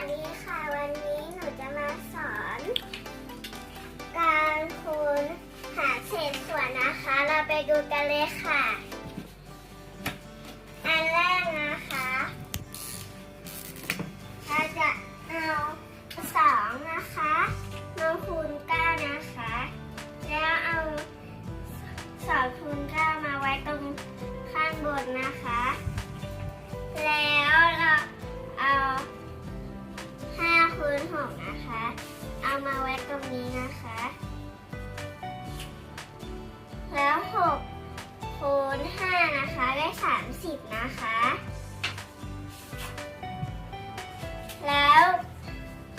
สดีค่ะ วันนี้หนูจะมาสอน การคูณหาเศษส่วนนะคะ เราไปดูกันเลยค่ะ อันแรกนะคะ เราจะเอาสองนะคะมาคูณเก้านะคะ แล้วเอาสองคูณเก้ามาไว้ตรงข้างบนนะคะ แล้วเรา 50 นะคะ แล้ว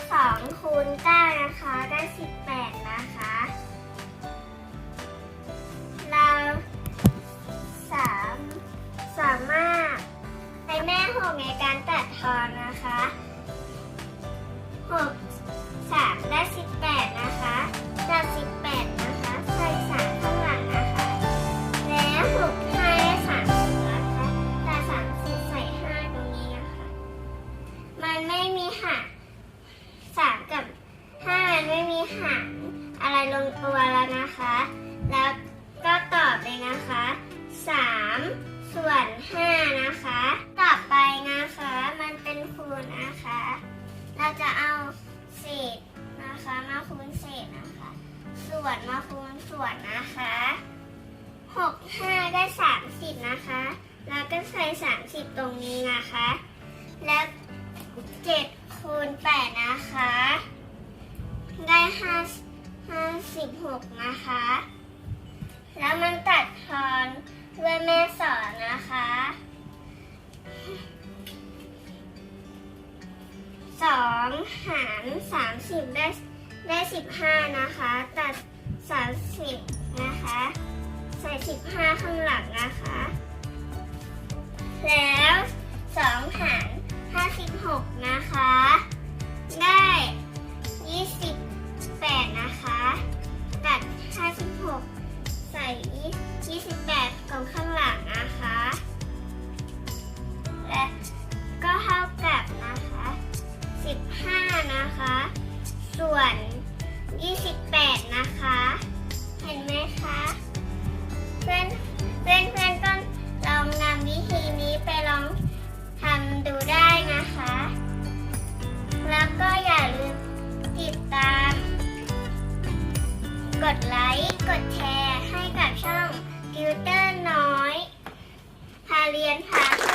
2คูณ9นะคะ ได้ 18 นะคะ เราสามสามารถใช้แม่หงในการตัดทอนนะคะ หักสามกับห้ามันไม่มีหักอะไรลงตัวแล้วนะคะ แล้วก็ตอบเลยนะคะสามส่วนห้านะคะ ต่อไปนะคะ มันเป็นคูณนะคะ เราจะเอาเศษนะคะมาคูณเศษนะคะ ส่วนมาคูณส่วนนะคะหกห้าได้สามสิบนะคะ แล้วก็ใส่สามสิบตรงนี้นะคะ แล้วเจ็ด คูณแปดนะคะ ได้ห้าห้าสิบหกนะคะ แล้วมันตัดทอนด้วยแม่สอนนะคะสองหารสามสิบได้ได้สิบห้านะคะ ตัดสามสิบนะคะ ใส่สิบห้าข้างหลังนะคะ ที่ 18 ของข้างหลังนะคะ และก็เท่ากับนะคะ 15 นะคะ ส่วน 28 นะคะ เห็นไหมคะ เพื่อนเพื่อนเพื่อนต้องลองนำวิธีนี้ไปลองทำดูได้นะคะ แล้วก็อย่าลืมติดตาม กดไลค์ กดแชร์ กับช่องติวเตอร์น้อย พาเรียนพา